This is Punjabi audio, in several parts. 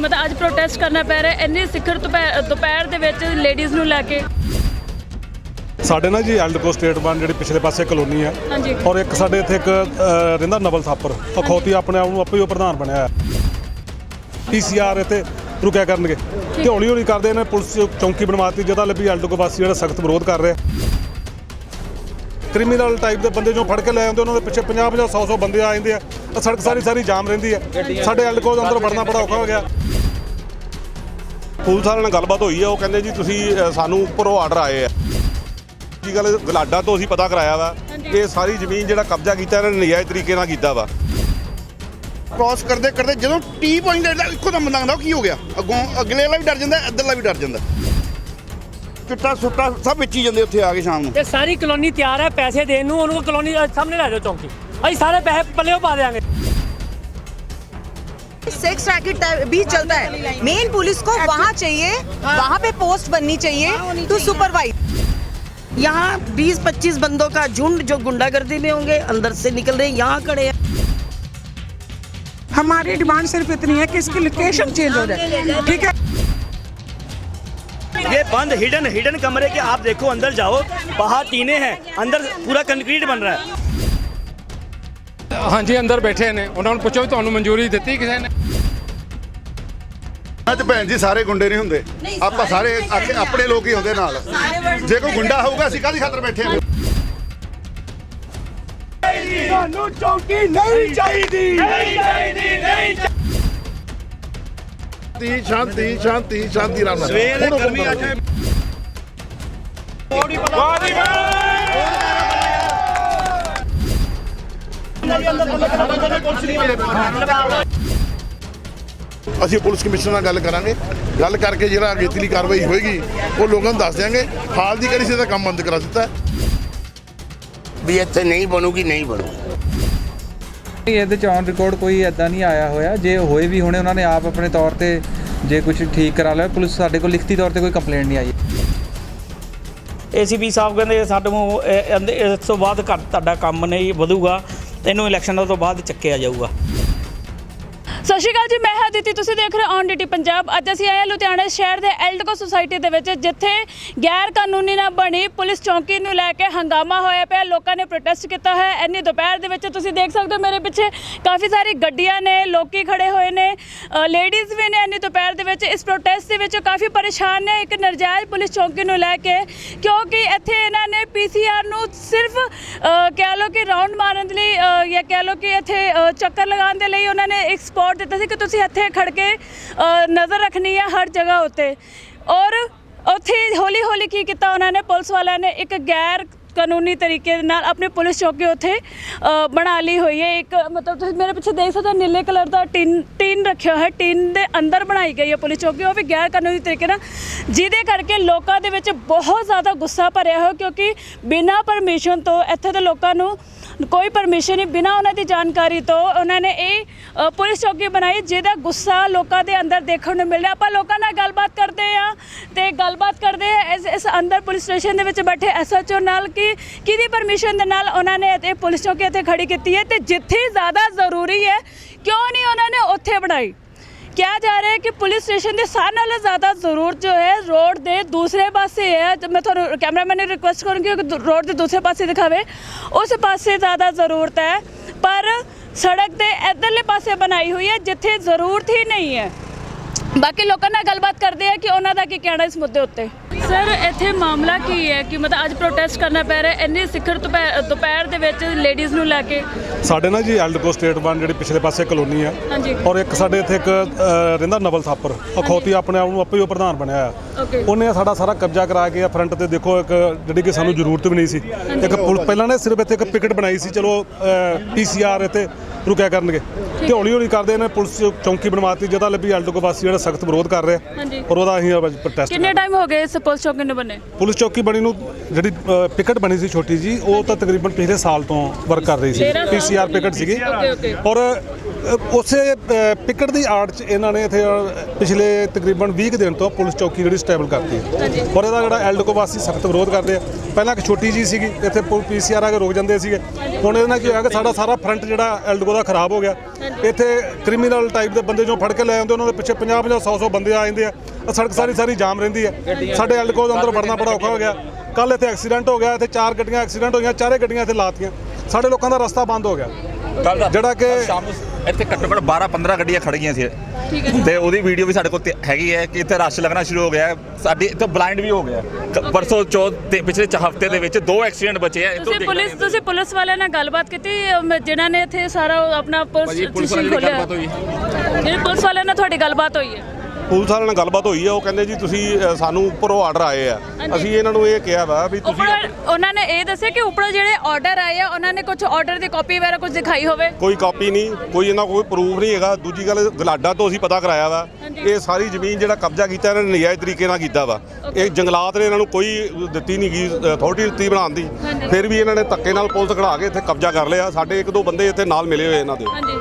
ਮਤਲਬ ਅੱਜ ਪ੍ਰੋਟੈਸਟ ਕਰਨਾ ਪੈ ਰਿਹਾ ਇੰਨੀ ਸਿਖਰ ਦੁਪਹਿਰ ਦੇ ਵਿੱਚ ਲੇਡੀਜ਼ ਨੂੰ ਲੈ ਕੇ। ਸਾਡੇ ਨਾਲ ਜੀ ਐਲਡਕੋ ਸਟੇਟ ਬਨ ਜਿਹੜੀ ਪਿਛਲੇ ਪਾਸੇ ਕਲੋਨੀ ਹਾਂਜੀ। ਔਰ ਇੱਕ ਸਾਡੇ ਇੱਥੇ ਇੱਕ ਅ, ਰਹਿੰਦਾ ਨਵਲ ਥਾਪਰ ਅਖੌਤੀ ਆਪਣੇ ਆਪ ਨੂੰ ਆਪੇ ਹੀ ਉਹ ਪ੍ਰਧਾਨ ਬਣਿਆ ਹੈ ਪੀਸੀਆਰ ਇੱਥੇ ਰੁਕਿਆ ਕਰਨਗੇ। ਤੇ ਹੌਲੀ ਹੌਲੀ ਕਰਦੇ ਨੇ ਪੁਲਿਸ ਚੌਂਕੀ ਬਣਵਾਤੀ ਜਿਹਦਾ ਲੱਭੀ ਐਲਡਕੋ ਵਾਸੀ ਜਿਹੜਾ ਸਖਤ ਵਿਰੋਧ ਕਰ ਰਿਹਾ ਕ੍ਰਿਮੀਨਲ ਟਾਈਪ ਦੇ ਬੰਦੇ ਜੋ ਫੜ ਕੇ ਲੈ ਆਉਂਦੇ, ਉਹਨਾਂ ਦੇ ਪਿੱਛੇ 50 50 100 100 ਬੰਦੇ ਆ ਜਾਂਦੇ ਆ। ਤਾਂ ਸੜਕ ਸਾਰੀ ਸਾਰੀ ਜਾਮ ਰਹਿੰਦੀ ਹੈ ਸਾਡੇ ਐਲਕੋ ਦੇ ਅੰਦਰ ਵੜਨਾ ਬੜਾ ਔਖਾ ਹੋ ਗਿਆ। ਪੁਲਿਸ ਵਾਲਿਆਂ ਨਾਲ ਗੱਲਬਾਤ ਹੋਈ ਹੈ ਉਹ ਕਹਿੰਦੇ ਜੀ, ਤੁਸੀਂ ਸਾਨੂੰ ਉੱਪਰੋਂ ਆਰਡਰ ਆਏ ਆ। ਕੀ ਗੱਲ ਗਲਾਡਾ ਤੋਂ ਅਸੀਂ ਪਤਾ ਕਰਾਇਆ ਵਾ ਕਿ ਇਹ ਸਾਰੀ ਜ਼ਮੀਨ ਜਿਹੜਾ ਕਬਜ਼ਾ ਕੀਤਾ, ਇਹਨਾਂ ਨੇ ਨਜਾਇਜ਼ ਤਰੀਕੇ ਨਾਲ ਕੀਤਾ ਵਾ। ਕ੍ਰਾਸ ਕਰਦੇ ਕਰਦੇ ਜਦੋਂ ਟੀ ਪੁਆਇੰਟ ਇੱਕੋ ਦਮ ਲੰਘਦਾ, ਉਹ ਕੀ ਹੋ ਗਿਆ? ਅੱਗੋਂ ਅਗਲੇ ਵਾਲਾ ਵੀ ਡਰ ਜਾਂਦਾ, ਇੱਧਰਲਾ ਵੀ ਡਰ ਜਾਂਦਾ। ਚਿੱਟਾ ਸੁੱਟਾ ਸਭ ਵਿੱਚ ਹੀ ਜਾਂਦੇ ਉੱਥੇ ਆ ਕੇ ਸ਼ਾਮ ਨੂੰ ਇਹ ਸਾਰੀ ਕਲੋਨੀ ਤਿਆਰ ਹੈ ਪੈਸੇ ਦੇਣ ਨੂੰ ਉਹਨੂੰ ਕਲੋਨੀ ਦੇ ਸਾਹਮਣੇ ਲੈ ਜਾਓ ਚੌਂਕੀ ਅਸੀਂ ਸਾਰੇ ਪੈਸੇ ਪੱਲੇ ਪਾ ਦੇਾਂਗੇ सेक्स रैकेट भी चलता है मेन पुलिस को वहाँ चाहिए वहाँ पे पोस्ट बननी चाहिए टू सुपरवाइज यहाँ 20-25 बंदों का झुंड जो गुंडागर्दी में होंगे अंदर से निकल रहे हैं, यहाँ खड़े हैं हमारी डिमांड सिर्फ इतनी है कि इसकी लोकेशन चेंज हो जाए ठीक है ये बंद हिडन हिडन कमरे के आप देखो अंदर जाओ बाहर टीने हैं अंदर पूरा कंक्रीट बन रहा है ਹਾਂਜੀ ਅੰਦਰ ਬੈਠੇ ਨੇ ਉਹਨਾਂ ਨੂੰ ਪੁੱਛੋ ਵੀ ਤੁਹਾਨੂੰ ਮਨਜ਼ੂਰੀ ਦਿੱਤੀ ਕਿਸੇ ਨੇ ਅੱਜ ਭੈਣ ਜੀ ਸਾਰੇ ਗੁੰਡੇ ਨਹੀਂ ਹੁੰਦੇ ਆਪਾਂ ਸਾਰੇ ਆਖੇ ਆਪਣੇ ਲੋਕ ਹੀ ਹੁੰਦੇ ਨਾਲ ਜੇ ਕੋਈ ਗੁੰਡਾ ਹੋਊਗਾ ਅਸੀਂ ਕਾਹਦੀ ਖਾਤਰ ਬੈਠੇ ਹਾਂ ਸਾਨੂੰ ਚੌਂਕੀ ਨਹੀਂ ਚਾਹੀਦੀ ਨਹੀਂ ਚਾਹੀਦੀ ਨਹੀਂ ਸ਼ਾਂਤੀ ਸ਼ਾਂਤੀ ਸ਼ਾਂਤੀ ਸ਼ਾਂਤੀ ਰਾਮ ਸਵੇਰ ਦੇ ਗਰਮੀ ਅੱਜ ਅਸੀਂ ਪੁਲਿਸ ਕਮਿਸ਼ਨਰ ਨਾਲ ਗੱਲ ਕਰਾਂਗੇ। ਗੱਲ ਕਰਕੇ ਜਿਹੜਾ ਅਗੇਤਲੀ ਕਾਰਵਾਈ ਹੋਏਗੀ ਉਹ ਲੋਕਾਂ ਨੂੰ ਦੱਸ ਦਿਆਂਗੇ। ਹਾਲ ਦੀ ਕੜੀ ਸੇ ਦਾ ਕੰਮ ਬੰਦ ਕਰਾ ਦਿੱਤਾ। ਵੀ ਇੱਥੇ ਨਹੀਂ ਬਣੂਗੀ ਨਹੀਂ ਬਣੂ ਇਹਦੇ ਚ ਔਨ ਰਿਕਾਰਡ ਕੋਈ ਐਦਾਂ ਨਹੀਂ ਆਇਆ ਹੋਇਆ। ਜੇ ਹੋਏ ਵੀ ਹੋਣੇ, ਉਹਨਾਂ ਨੇ ਆਪ ਆਪਣੇ ਤੌਰ ਤੇ ਜੇ ਕੁਝ ਠੀਕ ਕਰਾ ਲਿਆ। ਪੁਲਿਸ ਸਾਡੇ ਕੋਲ ਲਿਖਤੀ ਤੌਰ ਤੇ ਕੋਈ ਕੰਪਲੇਂਟ ਨਹੀਂ ਆਈ। ਏਸੀਪੀ ਸਾਹਿਬ ਕਹਿੰਦੇ ਸਾਡੇ ਨੂੰ ਇਸ ਤੋਂ ਬਾਅਦ ਘੱਟ ਤੁਹਾਡਾ ਕੰਮ ਨਹੀਂ ਵਧੂਗਾ। ਇਹਨੂੰ ਇਲੈਕਸ਼ਨ ਤੋਂ ਬਾਅਦ ਚੱਕਿਆ ਜਾਊਗਾ। ਸਤਿ ਸ਼੍ਰੀ ਅਕਾਲ ਜੀ, ਮੈਂ ਹਾਂ ਦਿੱਤੀ ਤੁਸੀਂ ਦੇਖ ਰਹੇ ਹੋ ਔਨ ਡੀਟੀ ਪੰਜਾਬ। ਅੱਜ ਅਸੀਂ ਆਏ ਹਾਂ ਲੁਧਿਆਣਾ ਸ਼ਹਿਰ ਦੇ ਐਲਡਕੋ ਸੁਸਾਇਟੀ ਦੇ ਵਿੱਚ, ਜਿੱਥੇ ਗੈਰ ਕਾਨੂੰਨੀ ਨਾ ਬਣੀ ਪੁਲਿਸ ਚੌਂਕੀ ਨੂੰ ਲੈ ਕੇ ਹੰਗਾਮਾ ਹੋਇਆ ਪਿਆ। ਲੋਕਾਂ ਨੇ ਪ੍ਰੋਟੈਸਟ ਕੀਤਾ ਹੈ ਇੰਨੀ ਦੁਪਹਿਰ ਦੇ ਵਿੱਚ ਤੁਸੀਂ ਦੇਖ ਸਕਦੇ ਹੋ ਮੇਰੇ ਪਿੱਛੇ ਕਾਫੀ ਸਾਰੀ ਗੱਡੀਆਂ ਨੇ, ਲੋਕੀ ਖੜੇ ਹੋਏ ਨੇ ਲੇਡੀਜ਼ ਵੀ ਨੇ ਇੰਨੀ ਦੁਪਹਿਰ ਦੇ ਵਿੱਚ। ਇਸ ਪ੍ਰੋਟੈਸਟ ਦੇ ਵਿੱਚ ਕਾਫੀ ਪਰੇਸ਼ਾਨ ਨੇ ਇੱਕ ਨਰਜਾਇਜ਼ ਪੁਲਿਸ ਚੌਂਕੀ ਨੂੰ ਲੈ ਕੇ, ਕਿਉਂਕਿ ਇੱਥੇ ਇਹਨਾਂ ਨੇ ਪੀਸੀਆਰ ਨੂੰ ਸਿਰਫ ਕਹਿ ਲਓ ਕਿ ਰਾਉਂਡ ਮਾਰਨ ਦੇ ਲਈ ਜਾਂ ਕਹਿ ਲਓ ਕਿ ਇੱਥੇ ਚੱਕਰ ਲਗਾਉਣ ਦੇ ਲਈ ਉਹਨਾਂ ਨੇ ਇੱਕ ਸਪੌਟ ਦਿੱਤਾ ਸੀ ਕਿ ਤੁਸੀਂ ਇੱਥੇ ਖੜ ਕੇ ਨਜ਼ਰ ਰੱਖਣੀ ਹੈ ਹਰ ਜਗ੍ਹਾ ਉੱਤੇ। ਔਰ ਉੱਥੇ ਹੌਲੀ ਹੌਲੀ ਕੀ ਕੀਤਾ ਉਹਨਾਂ ਨੇ, ਪੁਲਿਸ ਵਾਲਿਆਂ ਨੇ ਇੱਕ ਗੈਰ ਕਾਨੂੰਨੀ ਤਰੀਕੇ ਦੇ ਨਾਲ ਆਪਣੀ ਪੁਲਿਸ ਚੌਕੀ ਉੱਥੇ ਬਣਾ ਲਈ ਹੋਈ ਹੈ। ਇੱਕ ਮਤਲਬ ਤੁਸੀਂ ਮੇਰੇ ਪਿੱਛੇ ਦੇਖ ਸਕਦੇ ਹੋ, ਨੀਲੇ ਕਲਰ ਦਾ ਟਿਨ ਟਿਨ ਰੱਖਿਆ ਹੋਇਆ, ਟਿਨ ਦੇ ਅੰਦਰ ਬਣਾਈ ਗਈ ਹੈ ਪੁਲਿਸ ਚੌਕੀ। ਉਹ ਵੀ ਗੈਰ ਕਾਨੂੰਨੀ ਤਰੀਕੇ ਨਾਲ, ਜਿਹਦੇ ਕਰਕੇ ਲੋਕਾਂ ਦੇ ਵਿੱਚ ਬਹੁਤ ਜ਼ਿਆਦਾ ਗੁੱਸਾ ਭਰਿਆ ਹੋਇਆ, ਕਿਉਂਕਿ ਬਿਨਾਂ ਪਰਮਿਸ਼ਨ ਤੋਂ ਇੱਥੇ ਦੇ ਲੋਕਾਂ ਨੂੰ ਕੋਈ ਪਰਮਿਸ਼ਨ ਨਹੀਂ ਬਿਨਾਂ ਉਹਨਾਂ ਦੀ ਜਾਣਕਾਰੀ ਤੋਂ ਉਹਨਾਂ ਨੇ ਇਹ ਅ, ਪੁਲਿਸ ਚੌਕੀ ਬਣਾਈ ਜਿਹਦਾ ਗੁੱਸਾ ਲੋਕਾਂ ਦੇ ਅੰਦਰ ਦੇਖਣ ਨੂੰ ਮਿਲ ਰਿਹਾ। ਆਪਾਂ ਲੋਕਾਂ ਨਾਲ ਗੱਲਬਾਤ ਕਰਦੇ ਆ ਤੇ ਗੱਲਬਾਤ ਕਰਦੇ ਆ ਇਸ ਇਸ ਅੰਦਰ ਪੁਲਿਸ ਸਟੇਸ਼ਨ ਦੇ ਵਿੱਚ ਬੈਠੇ ਐਸਐਚਓ ਨਾਲ ਕਿ ਕਿਹਦੀ ਪਰਮਿਸ਼ਨ ਦੇ ਨਾਲ ਉਹਨਾਂ ਨੇ ਇਹ ਪੁਲਿਸ ਚੌਕੀ ਇੱਥੇ ਖੜੀ ਕੀਤੀ ਹੈ ਤੇ ਜਿੱਥੇ ਜ਼ਿਆਦਾ ਜ਼ਰੂਰੀ ਹੈ ਕਿਉਂ ਨਹੀਂ ਉਹਨਾਂ ਨੇ ਉੱਥੇ ਬਣਾਈ? ਕਿਹਾ ਜਾ ਰਿਹਾ ਹੈ ਕਿ ਪੁਲਿਸ ਸਟੇਸ਼ਨ ਦੇ ਸਾਰਿਆਂ ਨਾਲੋਂ ਜ਼ਿਆਦਾ ਜ਼ਰੂਰਤ ਜੋ ਹੈ ਰੋਡ ਦੇ ਦੂਸਰੇ ਪਾਸੇ ਹੈ। ਮੈਂ ਤੁਹਾਨੂੰ ਕੈਮਰਾਮੈਨ ਨੂੰ ਰਿਕੁਐਸਟ ਕਰੂੰਗੀ ਕਿ ਰੋਡ ਦੇ ਦੂਸਰੇ ਪਾਸੇ ਦਿਖਾਵੇ। ਉਸ ਪਾਸੇ ਜ਼ਿਆਦਾ ਜ਼ਰੂਰਤ ਹੈ, ਪਰ ਸੜਕ ਦੇ ਇਧਰਲੇ ਪਾਸੇ ਬਣਾਈ ਹੋਈ ਹੈ, ਜਿੱਥੇ ਜ਼ਰੂਰਤ ਹੀ ਨਹੀਂ ਹੈ। ਬਾਕੀ ਲੋਕਾਂ ਨਾਲ ਗੱਲਬਾਤ ਕਰਦੇ ਆ ਕਿ ਉਹਨਾਂ ਦਾ ਕੀ ਕਹਿਣਾ ਇਸ ਮੁੱਦੇ ਉੱਤੇ। ਸਰ ਇੱਥੇ ਮਾਮਲਾ ਕੀ ਹੈ ਕਿ ਮਤਲਬ ਅੱਜ ਪ੍ਰੋਟੈਸਟ ਕਰਨਾ ਪੈ ਰਿਹਾ ਇੰਨੀ ਸਿਖਰ ਦੁਪਹਿਰ ਦੇ ਵਿੱਚ ਲੇਡੀਜ਼ ਨੂੰ ਲੈ ਕੇ? ਸਾਡੇ ਨਾਲ ਜੀ ਐਲਡਕੋ ਸਟੇਟ ਬਨ ਜਿਹੜੀ ਪਿਛਲੇ ਪਾਸੇ ਕਲੋਨੀ ਹਾਂਜੀ। ਔਰ ਇੱਕ ਸਾਡੇ ਇੱਥੇ ਇੱਕ ਰਹਿੰਦਾ ਨਵਲ ਥਾਪਰ ਅਖੌਤੀ ਆਪਣੇ ਆਪ ਨੂੰ ਆਪੇ ਹੀ ਪ੍ਰਧਾਨ ਬਣਿਆ. ਹੈ ਉਹਨੇ ਸਾਡਾ ਸਾਰਾ ਕਬਜ਼ਾ ਕਰਾ ਕੇ ਫਰੰਟ ਤੇ ਦੇਖੋ ਇੱਕ ਜਿਹੜੀ ਕਿ ਸਾਨੂੰ ਜ਼ਰੂਰਤ ਵੀ ਨਹੀਂ ਸੀ। ਇੱਕ ਪਹਿਲਾਂ ਨੇ ਸਿਰਫ ਇੱਥੇ ਇੱਕ ਪਿਕਟ ਬਣਾਈ ਸੀ ਚਲੋ ਪੀਸੀਆਰ ਇੱਥੇ। ਰੁਕਿਆ ਕਰਨਗੇ। ਤੇ ਹੌਲੀ ਹੌਲੀ ਕਰਦੇ ਨੇ ਪੁਲਿਸ ਚੌਂਕੀ ਬਣਵਾਤੀ ਜਿਹਦਾ ਲੱਭੀ ਐਲਡਕੋ ਵਾਸੀ ਜਿਹੜਾ ਸਖਤ ਵਿਰੋਧ ਕਰ ਰਿਹਾ। ਹਾਂਜੀ। ਔਰ ਉਹਦਾ ਅਸੀਂ ਪ੍ਰੋਟੈਸਟ ਕਿੰਨੇ ਟਾਈਮ ਹੋ ਗਏ ਇਸ ਪੁਲਿਸ ਚੌਕੀ ਨੂੰ ਬਣੇ ਪੁਲਿਸ ਚੌਕੀ ਬਣੀ ਨੂੰ ਜਿਹੜੀ ਪਿਕਟ ਬਣੀ ਸੀ ਛੋਟੀ ਜੀ ਉਹ ਤਾਂ ਤਕਰੀਬਨ ਪਿਛਲੇ ਸਾਲ ਤੋਂ ਵਰਕ ਕਰ ਰਹੀ ਸੀ। ਤੇਰਾਂ ਸਾਲ ਪੀਸੀਆਰ ਪਿਕਟ ਸੀਗੀ. ਔਰ ਅ, ਉਸੇ ਪਿਕਟ ਦੀ ਆੜ 'ਚ ਇਹਨਾਂ ਨੇ ਇੱਥੇ ਪਿਛਲੇ ਤਕਰੀਬਨ 20 ਕੁ ਦਿਨ ਤੋਂ ਪੁਲਿਸ ਚੌਕੀ ਜਿਹੜੀ ਸਟੇਬਲ ਕਰਤੀ। ਹੈ ਔਰ ਇਹਦਾ ਜਿਹੜਾ ਐਲਡਕੋ ਵਾਸੀ ਸਖਤ ਵਿਰੋਧ ਕਰਦੇ ਆ। ਪਹਿਲਾਂ ਇੱਕ ਛੋਟੀ ਜੀ ਸੀਗੀ ਇੱਥੇ ਪੀਸੀਆਰ ਆ ਕੇ ਰੋਕ ਜਾਂਦੇ ਸੀਗੇ। ਹੁਣ ਇਹਦੇ ਨਾਲ ਕੀ ਹੋਇਆ ਕਿ ਸਾਡਾ ਸਾਰਾ ਫਰੰਟ ਜਿਹੜਾ ਐਲਡਕੋ ਦਾ ਖਰਾਬ ਹੋ ਗਿਆ। ਇੱਥੇ ਕ੍ਰਿਮੀਨਲ ਟਾਈਪ ਦੇ ਬੰਦੇ ਜੋ ਫੜ ਕੇ ਲੈ ਆਉਂਦੇ ਉਹਨਾਂ ਦੇ ਪਿੱਛੇ 50 50 100 100 ਬੰਦੇ ਆ ਜਾਂਦੇ ਆ। ਸੜਕ ਸਾਰੀ ਸਾਰੀ ਜਾਮ ਰਹਿੰਦੀ ਹੈ ਸਾਡੇ ਐਲਡਕੋ ਦੇ ਅੰਦਰ ਵੜਨਾ ਬੜਾ ਔਖਾ ਹੋ ਗਿਆ। ਕੱਲ ਇੱਥੇ ਐਕਸੀਡੈਂਟ ਹੋ ਗਿਆ ਇੱਥੇ ਚਾਰ ਗੱਡੀਆਂ ਐਕਸੀਡੈਂਟ ਹੋਈਆਂ ਚਾਰੇ ਗੱਡੀਆਂ ਇੱਥੇ ਲਾਤੀਆਂ। ਸਾਡੇ ਲੋਕਾਂ ਦਾ ਰਸਤਾ ਬੰਦ ਹੋ ਗਿਆ। ਜਿਹੜਾ ਕਿ ਸ਼ਾਮ ਨੂੰ ਇੱਥੇ ਘੱਟੋ ਘੱਟ 12 15 ਗੱਡੀਆਂ ਖੜ ਗਈਆਂ ਸੀ। ਤੇ ਉਹਦੀ ਵੀਡੀਓ ਵੀ ਸਾਡੇ ਕੋਲ ਤੇ- ਹੈਗੀ ਹੈ ਕਿ ਇੱਥੇ ਰਸ਼ ਲੱਗਣਾ ਸ਼ੁਰੂ ਹੋ ਗਿਆ ਹੈ। ਸਾਡੀ ਇੱਥੇ ਬਲਾਈਂਡ ਵੀ ਹੋ ਗਿਆ ਕ- ਪਰਸੋਂ ਚੌਥ ਤੇ ਪਿਛਲੇ ਚ ਹਫ਼ਤੇ ਦੇ ਵਿੱਚ ਦੋ ਐਕਸੀਡੈਂਟ ਬਚੇ ਆ। ਤੋਂ ਤੁਸੀਂ ਪੁਲਿਸ ਤੁਸੀਂ ਪੁਲਿਸ ਵਾਲਿਆਂ ਨਾਲ ਗੱਲਬਾਤ ਕੀਤੀ ਅਮ, ਜਿਨ੍ਹਾਂ ਨੇ ਇੱਥੇ ਸਾਰਾ ਉਹ ਆਪਣਾ ਭਾਜੀ, ਪੁਲਿਸ ਪੁਲਿਸ ਸਟੇਸ਼ਨ ਵਾਲਿਆਂ ਦੀ ਖੋਲਿਆ ਗੱਲਬਾਤ ਹੋਈ। ਜਿਹੜੀ ਪੁਲਿਸ ਵਾਲਿਆਂ ਨਾਲ ਤੁਹਾਡੀ ਗੱਲਬਾਤ ਹੋਈ ਹੈ। ਪੁਲਿਸ ਵਾਲਿਆਂ ਨਾਲ ਗੱਲਬਾਤ ਹੋਈ ਆ ਉਹ ਕਹਿੰਦੇ ਜੀ ਤੁਸੀਂ ਅ, ਸਾਨੂੰ ਉੱਪਰੋਂ ਆਰਡਰ ਆਏ ਆ। ਅਸੀਂ ਇਹਨਾਂ ਨੂੰ ਇਹ ਕਿਹਾ ਵਾ ਵੀ ਤੁਸੀਂ ਉੱਪਰ ਉਹਨਾਂ ਨੇ ਇਹ ਦੱਸਿਆ ਕਿ ਉੱਪਰ ਜਿਹੜੇ ਆਰਡਰ ਆਏ ਆ ਉਹਨਾਂ ਨੇ ਕੁਝ ਆਰਡਰ ਦੀ ਕਾਪੀ ਵਗੈਰਾ ਕੁਝ ਦਿਖਾਈ ਹੋਵੇ? ਕੋਈ ਕਾਪੀ ਨਹੀਂ ਕੋਈ ਇਹਨਾਂ ਕੋਲ ਪ੍ਰੂਫ ਨਹੀਂ ਹੈਗਾ। ਦੂਜੀ ਗੱਲ ਗਲਾਡਾ ਤੋਂ ਅਸੀਂ ਪਤਾ ਕਰਾਇਆ ਵਾ। ਇਹ ਸਾਰੀ ਜ਼ਮੀਨ ਜਿਹੜਾ ਕਬਜ਼ਾ ਕੀਤਾ ਇਹਨਾਂ ਨੇ ਨਜਾਇਜ਼ ਤਰੀਕੇ ਨਾਲ ਕੀਤਾ ਵਾ। ਇਹ ਜੰਗਲਾਤ ਨੇ ਇਹਨਾਂ ਨੂੰ ਕੋਈ ਦਿੱਤੀ ਨਹੀਂ ਗਈ ਅਥਾਰਟੀ ਦਿੱਤੀ ਬਣਾਉਣ ਦੀ। ਫਿਰ ਵੀ ਇਹਨਾਂ ਨੇ ਧੱਕੇ ਨਾਲ ਪੁਲਿਸ ਖੜਾ ਕੇ ਇੱਥੇ ਕਬਜ਼ਾ ਕਰ ਲਿਆ। ਸਾਡੇ ਇੱਕ ਦੋ ਬੰਦੇ ਇੱਥੇ ਨਾਲ ਮਿਲੇ ਹੋਏ ਇਹਨਾਂ ਦੇ। ਹਾਂਜੀ।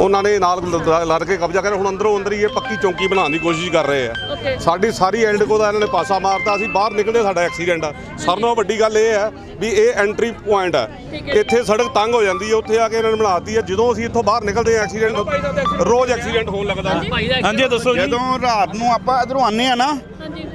ਉਹਨਾਂ ਨੇ ਨਾਲ ਲੜ ਕੇ ਕਬਜ਼ਾ ਕਰ ਹੁਣ ਅੰਦਰੋਂ ਅੰਦਰ ਹੀ ਇਹ ਪੱਕੀ ਚੌਂਕੀ ਬਣਾਉਣ ਦੀ ਕੋਸ਼ਿਸ਼ ਕਰ ਰਹੇ ਆ। ਸਾਡੀ ਸਾਰੀ ਐਲਡਕੋ ਦਾ ਇਹਨਾਂ ਨੇ ਪਾਸਾ ਮਾਰਤਾ। ਅਸੀਂ ਬਾਹਰ ਨਿਕਲਦੇ ਸਾਡਾ ਐਕਸੀਡੈਂਟ ਆ। ਸਾਰਿਆਂ ਨਾਲੋਂ ਵੱਡੀ ਗੱਲ ਇਹ ਹੈ ਵੀ ਇਹ ਐਂਟਰੀ ਪੁਆਇੰਟ ਹੈ। ਇੱਥੇ ਸੜਕ ਤੰਗ ਹੋ ਜਾਂਦੀ ਹੈ ਉੱਥੇ ਆ ਕੇ ਇਹਨਾਂ ਨੇ ਬਣਾਤੀ ਹੈ ਜਦੋਂ ਅਸੀਂ ਇੱਥੋਂ ਬਾਹਰ ਨਿਕਲਦੇ ਆ ਐਕਸੀਡੈਂਟ ਰੋਜ਼ ਐਕਸੀਡੈਂਟ ਹੋਣ ਲੱਗਦਾ। ਹਾਂਜੀ ਦੱਸੋ ਜਦੋਂ ਰਾਤ ਨੂੰ ਆਪਾਂ ਇਧਰੋਂ ਆਨੇ ਆ ਨਾ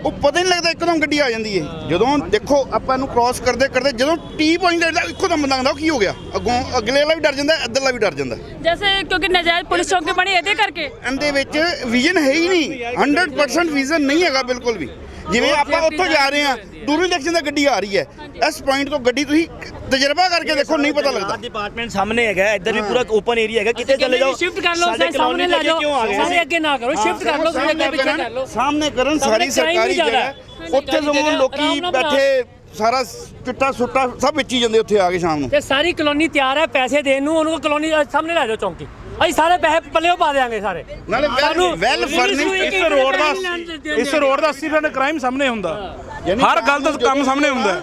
ਉਹ ਪਤਾ ਨਹੀਂ ਲੱਗਦਾ ਇੱਕਦਮ ਗੱਡੀ ਆ ਜਾਂਦੀ ਹੈ ਜਦੋਂ ਦੇਖੋ ਆਪਾਂ ਇਹਨੂੰ ਕ੍ਰਾਸ ਕਰਦੇ ਕਰਦੇ ਜਦੋਂ ਟੀ ਪੁਆਇੰਟ ਲੱਗਦਾ ਇੱਕੋ ਦਮ ਉਹ ਕੀ ਹੋ ਗਿਆ? ਅੱਗੋਂ ਅਗਲੇ ਵਾਲਾ ਵੀ ਡਰ ਜਾਂਦਾ ਇੱਧਰਲਾ ਵੀ ਡਰ ਜਾਂਦਾ। ਜੈਸੇ ਕਿਉਂਕਿ ਨਜਾਇਜ਼ ਪੁਲਿਸ ਚੌਕੀ ਬਣੀ ਇਹਦੇ ਕਰਕੇ। ਇਹਦੇ ਵਿੱਚ ਵਿਜ਼ਨ ਹੈ ਹੀ ਨਹੀਂ। 100% ਵਿਜ਼ਨ ਨਹੀਂ ਹੈਗਾ ਬਿਲਕੁਲ ਵੀ। ਜਿਵੇਂ ਆਪਾਂ ਉੱਥੋਂ ਜਾ ਰਹੇ ਆ ਦੂਰੋਂ ਇਲੈਕਸ਼ਨ ਦਾ ਗੱਡੀ ਆ ਰਹੀ ਹੈ। ਇਸ ਪੁਆਇੰਟ ਤੋਂ ਗੱਡੀ ਤੁਸੀਂ ਤਜਰਬਾ ਕਰਕੇ ਦੇਖੋ ਨਹੀਂ ਪਤਾ ਲੱਗਦਾ। ਡਿਪਾਰਟਮੈਂਟ ਸਾਹਮਣੇ ਹੈਗਾ ਇੱਧਰ ਵੀ ਪੂਰਾ ਓਪਨ ਏਰੀਆ ਹੈਗਾ ਕਿਤੇ ਚਲੇ ਜਾਓ ਸ਼ਿਫਟ ਕਰ ਲਓ ਸਾਰੇ ਸਾਹਮਣੇ ਲੈ ਜਾਓ ਸਾਰੇ ਅੱਗੇ ਨਾ ਕਰੋ ਸ਼ਿਫਟ ਕਰ ਲਓ ਸਾਰੇ ਅੱਗੇ ਪਿੱਛੇ ਕਰ ਲਓ। ਸਾਹਮਣੇ ਕਰਨ ਸਾਰੀ ਸਰਕਾਰੀ ਜਗ੍ਹਾ। ਹੈ। ਉੱਥੇ ਸਗੋਂ ਲੋਕੀ ਬੈਠੇ ਸਾਰਾ ਚਿੱਟਾ ਸੁੱਟਾ ਸਭ ਵੇਚੀ ਜਾਂਦੇ ਉੱਥੇ ਆ ਕੇ ਸ਼ਾਮ ਨੂੰ। ਤੇ ਸਾਰੀ ਕਲੋਨੀ ਤਿਆਰ ਹੈ ਪੈਸੇ ਦੇਣ ਨੂੰ ਉਹਨੂੰ ਕਲੋਨੀ ਸਾਹਮਣੇ ਲੈ ਜਾਓ ਚੌਂਕੀ। ਅਸੀਂ ਸਾਰੇ ਪੈਸੇ ਪੱਲਿਓ ਪਾ ਦੇਾਂਗੇ ਸਾਰੇ। ਨਾਲੇ ਵੈਲ ਫਰਨਿਸ਼ਡ ਇਸ ਰੋਡ ਦਾ ਇਸ ਰੋਡ ਦਾ 80% ਕ੍ਰਾਈਮ ਸਾਹਮਣੇ ਹੁੰਦਾ। ਹਰ ਗਲਤ ਕੰਮ ਸਾਹਮਣੇ ਹੁੰਦਾ।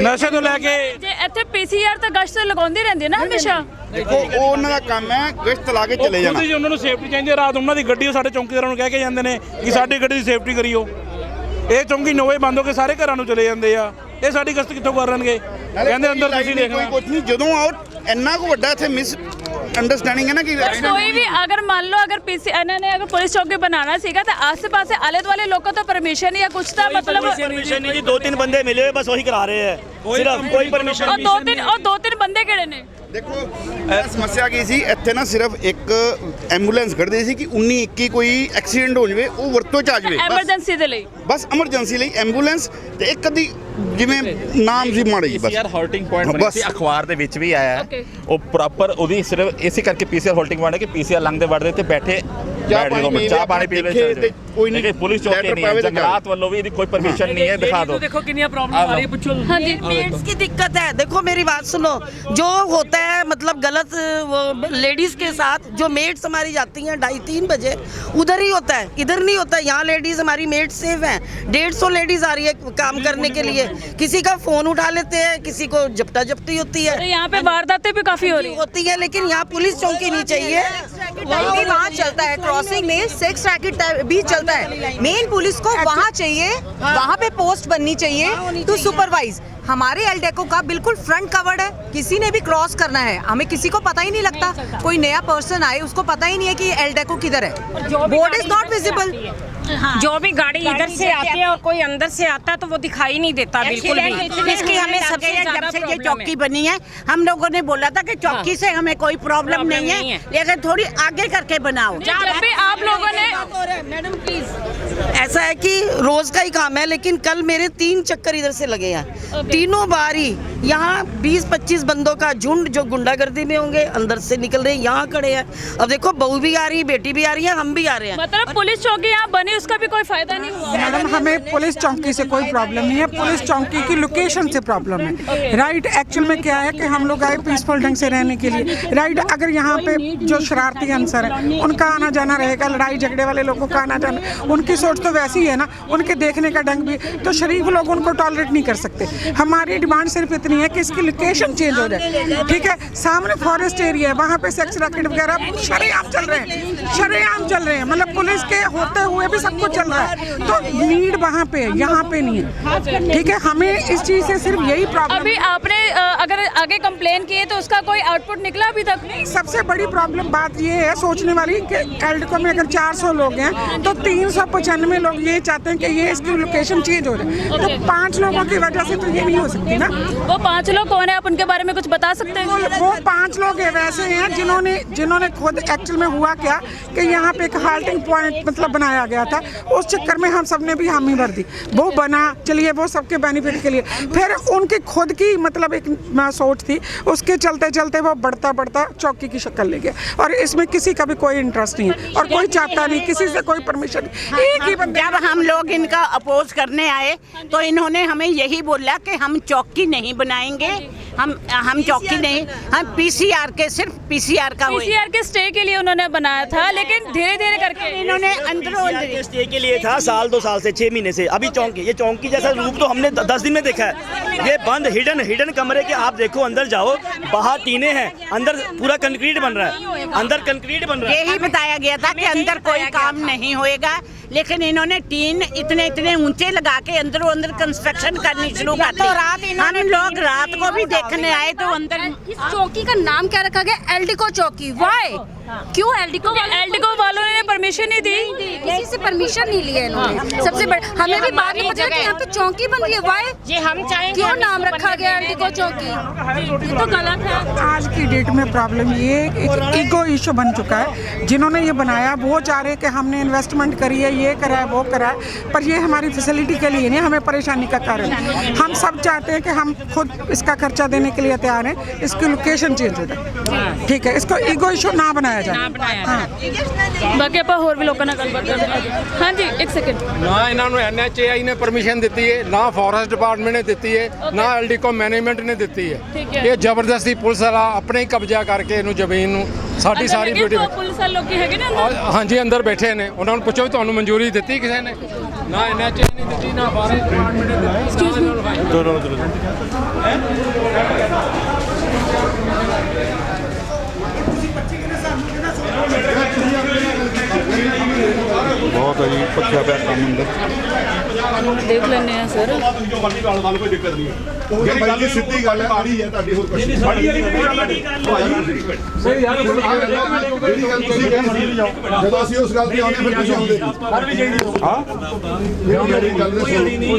ਨਸ਼ੇ ਤੋਂ ਲੈ ਕੇ ਜੇ ਇੱਥੇ ਪੀਸੀਆਰ ਤਾਂ ਗਸ਼ਤ ਲਗਾਉਂਦੀ ਰਹਿੰਦੀ ਨਾ ਹਮੇਸ਼ਾ। ਦੇਖੋ ਉਹ ਉਹਨਾਂ ਦਾ ਕੰਮ ਹੈ ਗਸ਼ਤ ਲਾ ਕੇ ਚਲੇ ਜਾਣਾ। ਜੀ ਉਹਨਾਂ ਨੂੰ ਸੇਫਟੀ ਚਾਹੀਦੀ ਹੈ। ਰਾਤ ਉਹਨਾਂ ਦੀ ਗੱਡੀ ਉਹ ਸਾਡੇ ਚੌਂਕੀਦਾਰਾਂ ਨੂੰ ਕਹਿ ਕੇ ਜਾਂਦੇ ਨੇ ਕਿ ਸਾਡੀ ਗੱਡੀ ਦੀ ਸੇਫਟੀ ਕਰਿਓ। ਇਹ ਚੌਂਕੀ 9 ਵਜੇ ਬੰਦ ਹੋ ਕੇ ਸਾਰੇ ਘਰਾਂ ਨੂੰ ਚਲੇ ਜਾਂਦੇ ਆ। ਇਹ ਸਾਡੀ ਗਸ਼ਤ ਕਿੱਥੋਂ ਕਰਨਗੇ ਕਹਿੰਦੇ ਅੰਦਰ ਤੁਸੀਂ ਕੋਈ ਦੇਖਣਾ। ਕੁਝ ਨਹੀਂ। ਜਦੋਂ ਆਓ ਇੰਨਾ ਕੋ ਵੱਡਾ ਇੱਥੇ ਮਿਸ ਅੰਡਰਸਟੈਂਡਿੰਗ ਹੈ ਨਾ ਕਿ ਕੋਈ ਵੀ ਅਗਰ ਮੰਨ ਲਓ ਅਗਰ ਪੀਸੀ ਇਹਨਾਂ ਨੇ ਅਗਰ ਪੁਲਿਸ ਚੌਕੀ ਬਣਾਉਣਾ ਸੀਗਾ ਤਾਂ ਆਸ-ਪਾਸੇ ਆਲੇ ਦੁਆਲੇ ਲੋਕਾਂ ਤੋਂ ਪਰਮਿਸ਼ਨ ਜਾਂ ਕੁਝ ਤਾਂ ਮਤਲਬ ਪਰਮਿਸ਼ਨ ਨਹੀਂ ਜੀ ਦੋ ਤਿੰਨ ਬੰਦੇ ਮਿਲੇ ਹੋਏ ਬਸ ਉਹੀ ਕਰਾ ਰਹੇ ਆ। ਸਿਰਫ ਕੋਈ ਪਰਮਿਸ਼ਨ ਉਹ ਦੋ ਤਿੰਨ ਉਹ ਦੋ ਤਿੰਨ ਬੰਦੇ ਕਿਹੜੇ ਨੇ? ਦੇਖੋ ਇਹ ਸਮੱਸਿਆ ਕੀ ਸੀ? ਇੱਥੇ ਨਾ ਸਿਰਫ ਇੱਕ ਐਂਬੂਲੈਂਸ ਖੜਦੀ ਸੀ ਕਿ 19 21 ਕੋਈ ਐਕਸੀਡੈਂਟ ਹੋ ਜਾਵੇ ਉਹ ਵਰਤੋਂ ਚ ਆ ਜਾਵੇ। ਬਸ ਐਮਰਜੈਂਸੀ ਦੇ ਲਈ। ਬਸ ਐਮਰਜੈਂਸੀ ਲਈ ਐਂਬੂਲੈਂਸ ਤੇ ਇੱਕ ਅੱਧੀ ਜਿਵੇਂ ਨਾਮ ਸੀ ਮਾੜੇ ਜੀ ਬਸ। ਪੀਸੀਆਰ ਹੋਲਡਿੰਗ ਪੁਆਇੰਟ ਬਣੀ ਬਸ। ਸੀ ਅਖਬਾਰ ਦੇ ਵਿੱਚ ਵੀ ਆਇਆ। ਉਹ ਪ੍ਰੋਪਰ ਉਹਦੀ ਸਿਰਫ ਇਸੇ ਕਰਕੇ ਪੀਸੀਆਰ ਹੋਲਡਿੰਗ ਪੁਆਇੰਟ ਹੈ ਕਿ ਪੀਸੀਆਰ ਲੰਘਦੇ ਵੜਦੇ ਤੇ ਬੈਠੇ ਚਾਹ ਬੈਠ ਜਾਓ, ਪਾਣੀ ਚਾਹ ਪਾਣੀ ਪੀ ਲੈ ਦੇਖੇ ਤੇ ਕੋਈ ਨਹੀਂ, ਲੇਕਿਨ ਪੁਲਿਸ ਚੌਕੀ ਲੈਟਰ ਨਹੀਂ ਹੈ ਪਾਵੇ ਤੇ ਜੰਗਲਾਤ ਵੱਲੋਂ ਵੀ ਇਹਦੀ ਕੋਈ ਪਰਮਿਸ਼ਨ ਨਹੀਂ ਹੈ ਦਿਖਾ ਦਿਓ देखो कितनी प्रॉब्लम आ रही है पूछो ਹਾਂਜੀ मेड्स की दिक्कत है देखो मेरी बात सुनो जो होता है मतलब गलत वो लेडीज के साथ जो मेड्स हमारी जाती हैं ढाई तीन बजे उधर ही होता है इधर नहीं होता है यहाँ लेडीज हमारी मेड सेफ हैं डेढ़ सौ लेडीज आ रही है काम करने के लिए किसी का फोन उठा लेते हैं किसी को झपटा झपटी होती है तो यहाँ पे वारदातें भी काफी हो रही है होती है लेकिन यहाँ पुलिस चौकी नहीं चाहिए टाइप भी वहाँ चलता है क्रॉसिंग में सेक्स रैकेट भी चलता है। मेन पुलिस को वहाँ चाहिए वहाँ पे पोस्ट बननी चाहिए टू सुपरवाइज हमारे एलडेको का बिल्कुल फ्रंट कवर्ड है। किसी ने भी क्रॉस करना है। हमें किसी को पता ही नहीं लगता। कोई नया पर्सन आए उसको पता ही नहीं है कि एलडेको किधर है। बोर्ड इज़ नॉट विजिबल जो भी गाड़ी इधर से आती है और कोई अंदर से आता है तो वो दिखाई नहीं देता बिल्कुल भी। इसकी हमें सबसे जब से ये चौकी बनी है हम लोगों ने बोला था कि चौकी से हमें कोई प्रॉब्लम नहीं है लेकिन थोड़ी आगे करके बनाओ। आप लोगों ने मैडम प्लीज़ ऐसा है कि रोज का ही काम है लेकिन कल मेरे तीन चक्कर इधर से लगे हैं। तीनों बार ही यहाँ 20-25 बंदों का झुंड जो गुंडागर्दी में होंगे अंदर से निकल रहे हैं यहाँ खड़े हैं। अब देखो बहू भी आ रही है बेटी भी आ रही है हम भी आ रहे हैं। मतलब पुलिस चौकी यहाँ बनी उसका भी कोई फ़ायदा नहीं हुआ। मैडम, हमें पुलिस चौकी से कोई प्रॉब्लम नहीं है। पुलिस चौकी की लोकेशन से प्रॉब्लम है। राइट एक्चुअल में क्या है कि हम लोग आए पीसफुल ढंग से रहने के लिए। राइट अगर यहाँ पे जो शरारती अंसर है, उनका आना जाना रहेगा, लड़ाई झगड़े वाले लोगों का आना जाना उनकी सोच तो वैसी है ना, उनके देखने का ढंग भी तो शरीफ लोग उनको टॉलरेट नहीं कर सकते। हमारी डिमांड सिर्फ़ इतनी है कि इसकी लोकेशन चेंज हो जाए। ठीक है? सामने फॉरेस्ट एरिया है, वहाँ पे सेक्स रैकेट वगैरह, शरेआम चल रहे हैं। शरेआम चल रहे हैं। मतलब पुलिस के होते हुए भी सब कुछ चल रहा है। तो नीड वहाँ पे यहाँ पे नहीं है। ठीक है हमें इस चीज़ से सिर्फ़ यही प्रॉब्लम अभी आपने अगर आगे कंप्लेन की है तो उसका कोई आउटपुट निकला अभी तक? सबसे बड़ी प्रॉब्लम बात ये है सोचने वाली कि एल्डको में अगर 400 लोग हैं तो तीन सौ पचानवे लोग ये चाहते हैं कि ये इसकी लोकेशन चेंज हो जाए। तो पाँच लोगों की वजह से तो ये नहीं हो सकती ना। वो पाँच लोग कौन है? आप उनके बारे में कुछ बता सकते हैं? वो पाँच लोग हैं वैसे हैं जिन्होंने जिन्होंने खुद एक्चुअल में हुआ क्या कि यहाँ पे एक हाल्टिंग पॉइंट मतलब बनाया गया था। उस चक्कर में हम सबने भी हामी भर दी। वो बना चलिए वो सबके बेनिफिट के लिए। फिर उनकी खुद की मतलब एक सोच थी उसके चलते चलते वो बढ़ता बढ़ता चौकी की शक्ल ले गया। और इसमें किसी का भी कोई इंटरेस्ट नहीं है और कोई चाहता नहीं किसी से कोई परमिशन एक ही बंदे जब हम लोग इनका अपोज करने आए तो इन्होंने हमें यही बोला कि हम चौकी नहीं बनाएँगे। हम हम चौकी नहीं हम पीसीआर के सिर्फ़ पीसीआर का पीसीआर के स्टे के लिए उन्होंने बनाया था लेकिन धीरे धीरे करके इन्होंने अंदरों स्टे के लिए था साल दो साल से छह महीने से। अभी चौंकी ये चौकी जैसा रूप तो हमने दस दिन में देखा है। ये बंद हिडन हिडन कमरे के आप देखो अंदर जाओ बाहर टीने हैं अंदर पूरा कंक्रीट बन रहा है। अंदर कंक्रीट बन रहा है। यही बताया गया था कि अंदर कोई काम नहीं होएगा। लेकिन इन्होंने टीन इतने इतने ऊँचे लगा के अंदरों अंदर कंस्ट्रक्शन करनी शुरू कर दी। रात हम लोग रात को भी देखने आए तो अंदर इस चौकी का नाम क्या रखा गया? एल्डिको चौकी। वाई क्यों एल्डिको एल्डिको वालों ने परमिशन नहीं दी? किसी से परमिशन नहीं लिया इन्होंने। सबसे बड़ा हमें भी बाद में पता कि यहाँ पे चौकी बन रही है। वाई ये हम चाहेंगे क्यों नाम रखा गया एल्डिको चौकी? ये तो गलत है। आज की डेट में प्रॉब्लम ये एक ईगो इशू बन चुका है। जिन्होंने ये बनाया वो चाह रहे कि हमने इन्वेस्टमेंट करी है ये करा है वो करा है। पर ये हमारी फैसिलिटी के लिए नहीं हमें परेशानी का कारण है। हम सब चाहते हैं कि हम खुद इसका खर्चा देने के लिए तैयार हैं। इसकी लोकेशन चेंज हो जाए। ठीक है इसको ईगो इशू ना बनाया जाए। हाँ। ਬਾਕੀ ਆਪਾਂ ਹੋਰ ਵੀ ਲੋਕਾਂ ਨਾਲ ਗੱਲਬਾਤ ਕਰਦੇ ਹਾਂ। ਹਾਂਜੀ ਇੱਕ ਸੈਕਿੰਡ ਨਾ ਇਹਨਾਂ ਨੂੰ ਐਨਐਚਏਆਈ ਨੇ ਪਰਮਿਸ਼ਨ ਦਿੱਤੀ ਹੈ ਨਾ ਫੋਰੈਸਟ ਡਿਪਾਰਟਮੈਂਟ ਨੇ ਦਿੱਤੀ ਹੈ ਨਾ ਐਲਡੀਕੋ ਮੈਨੇਜਮੈਂਟ ਨੇ ਦਿੱਤੀ ਠੀਕ ਹੈ। ਇਹ ਜ਼ਬਰਦਸਤੀ ਪੁਲਿਸ ਵਾਲਾ ਆਪਣੇ ਹੀ ਕਬਜ਼ਾ ਕਰਕੇ ਇਹਨੂੰ ਜ਼ਮੀਨ ਨੂੰ ਸਾਡੀ ਸਾਰੀ ਬਿਊਟੀ ਪੁਲਿਸ ਵਾਲੇ ਲੋਕੀ ਹੈਗੇ ਨੇ ਅੰਦਰ? ਹਾਂਜੀ ਅੰਦਰ ਬੈਠੇ ਨੇ। ਉਹਨਾਂ ਨੂੰ ਪੁੱਛੋ ਵੀ ਤੁਹਾਨੂੰ ਮਨਜ਼ੂਰੀ ਦਿੱਤੀ ਕਿਸੇ ਨੇ? ਨਾ ਐਨਐਚਏ ਨੇ ਦਿੱਤੀ ਨਾ ਫੋਰੈਸਟ ਡਿਪਾਰਟਮੈਂਟ ਨੇ ਦਿੱਤੀ ਐਕਸਕਿਊਜ਼ ਮੀ ਬਹੁਤ ਹੈ ਜੀ ਪੱਖਿਆ ਪਿਆ ਕੰਮ ਅੰਦਰ। ਦੇਖ ਲੈਣੇ ਆ ਸਰ। ਸਾਨੂੰ ਕੋਈ ਦਿੱਕਤ ਨਹੀਂ ਜਿਹੜੀ ਗੱਲ ਸਿੱਧੀ ਗੱਲ ਹੈ। ਆੜੀ ਹੈ ਤੁਹਾਡੀ ਹੋਰ ਕੁਝ ਨਹੀਂ ਸਾਡੀ ਜਿਹੜੀ ਗੱਲ ਤੁਸੀਂ ਕਹਿੰਦੇ ਸੀ ਜਦੋਂ ਅਸੀਂ ਉਸ ਗੱਲ ਤੇ ਆਉਂਦੇ ਫਿਰ ਤੁਸੀਂ ਆਉਂਦੇ ਹਾਂ? ਜਿਹੜੀ ਗੱਲ ਦੱਸੋ ਚਾਹੀਦੀ ਨਹੀਂ